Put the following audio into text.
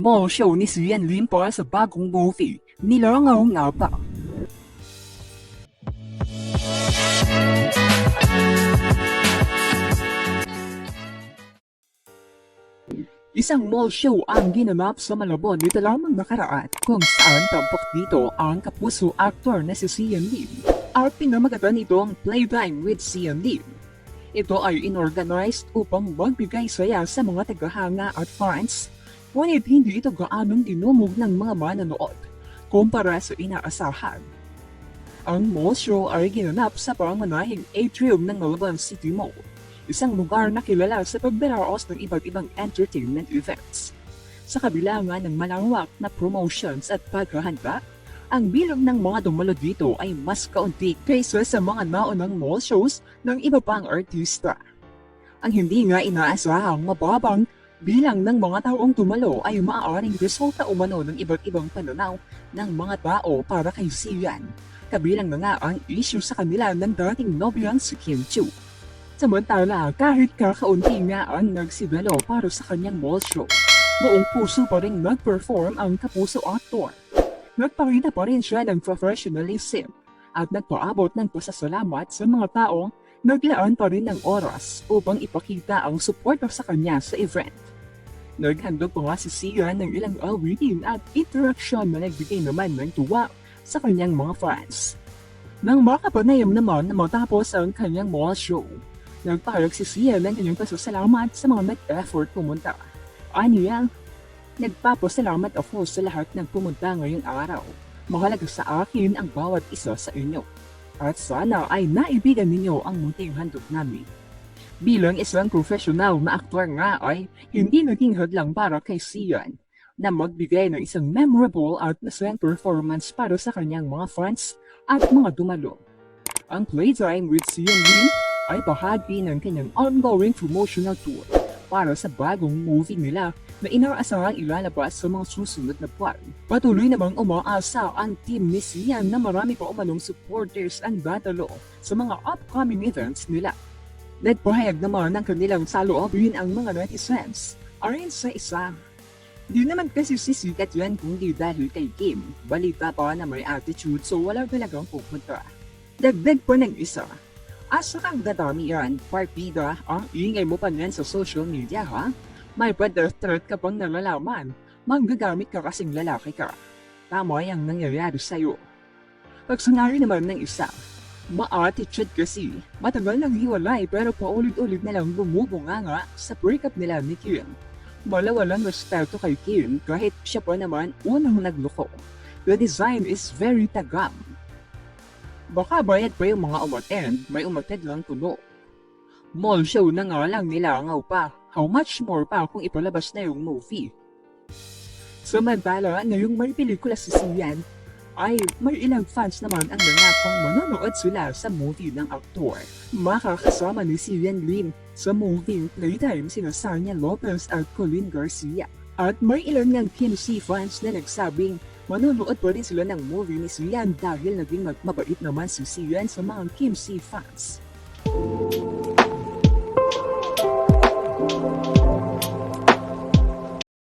Mall show ni si Yan Lim para sa bagong movie, Nilangaw Nga Pa. Isang mall show ang ginanap sa Malabon nito lamang nakaraan kung saan tampok dito ang kapuso actor na si Sian Lim. At pinamagatan itong Playtime with Sian Lim. Ito ay inorganized upang magbigay saya sa mga tagahanga at fans Ngunit hindi ito gaanong dinumog ng mga mananood kumpara sa inaasahan. Ang mall show ay ginanap sa pangunahing atrium ng Malabon City Mall, isang lugar na kilala sa pagbiraos ng iba't ibang entertainment events. Sa kabila nga ng malawak na promotions at paghahanda, ang bilang ng mga dumalo dito ay mas kaunti kaysa sa mga naunang mall shows ng iba pang artista. Ang hindi nga inaasahang mababang bilang ng mga taong tumalo ay maaaring resulta umano ng iba't ibang pananaw ng mga tao para kay Sian. Kabilang na nga ang issue sa kanila ng dating nobyang si Kim Chu. Samantala, kahit kakaunti nga ang nagsidalo para sa kanyang mall show, buong puso pa rin nag-perform ang kapuso actor. Nagpakita pa rin siya ng professionalism at nagpaabot ng pasasalamat sa mga taong naglaan pa rin ng oras upang ipakita ang suporta sa kanya sa event. Naghandog pa nga si Sia ng ilang awitin at interaksyon na nagbigay naman ng tuwa sa kanyang mga fans. Nang makapanayam naman na matapos ang kanyang mall show, nagpahayag si Sia ng kanyang pasasalamat sa mga nag-effort pumunta. Aniya, nagpapasalamat ako sa lahat ng pumunta ngayong araw. Mahalaga sa akin ang bawat isa sa inyo. At sana ay naibigan ninyo ang munting handog namin. Bilang isang professional na aktor nga ay hindi naging hadlang para kay Sian na magbigay ng isang memorable at masayang performance para sa kanyang mga fans at mga dumalo. Ang Playtime with Sian Lim ay bahagi ng kanyang ongoing promotional tour para sa bagong movie nila na inaasahang ilalabas sa mga susunod na buwan. Patuloy namang umaasa ang team ni Sian na marami pa umanong supporters ang dadalo sa mga upcoming events nila. Nagpahayag naman ng kanilang saloobin ang mga netizens. Ayon sa isa, Di naman kasi sisikat yan kundi dahil kay Kim. Balita pa na may attitude so wala talagang pupunta. Dagdag pa ng isa. Asa kang dadami yan, partida, ang ingay mo pa yan sa social media ha? May threat ka pang nalalaman. Manggagamit ka kasing lalaki ka. Tama yung nangyayari sa'yo. Pagsanari naman ng isa, Ma-attitude kasi. Matagal nang hiwalay pero paulit-ulit na lang bumubunga nga sa breakup nila ni Kim. Wala walang respeto kay Kim kahit siya pa naman unang nagloko. The design is very tagam. Baka bayad pa yung mga umattend, may umattend lang tulo. Mall show na nga lang nilangaw pa. How much more pa kung ipalabas na yung movie? Samantala na yung may pelikula si Sian, ay may ilang fans naman ang nangakong manonood sila sa movie ng aktor. Makakasama ni Sian Lim sa movie Playtime sina Sanya Lopez at Colin Garcia. At may ilan ng Kim C fans na nagsabing manonood pa rin sila ng movie ni Sian dahil naging mabait naman si Sian sa mga Kim C fans.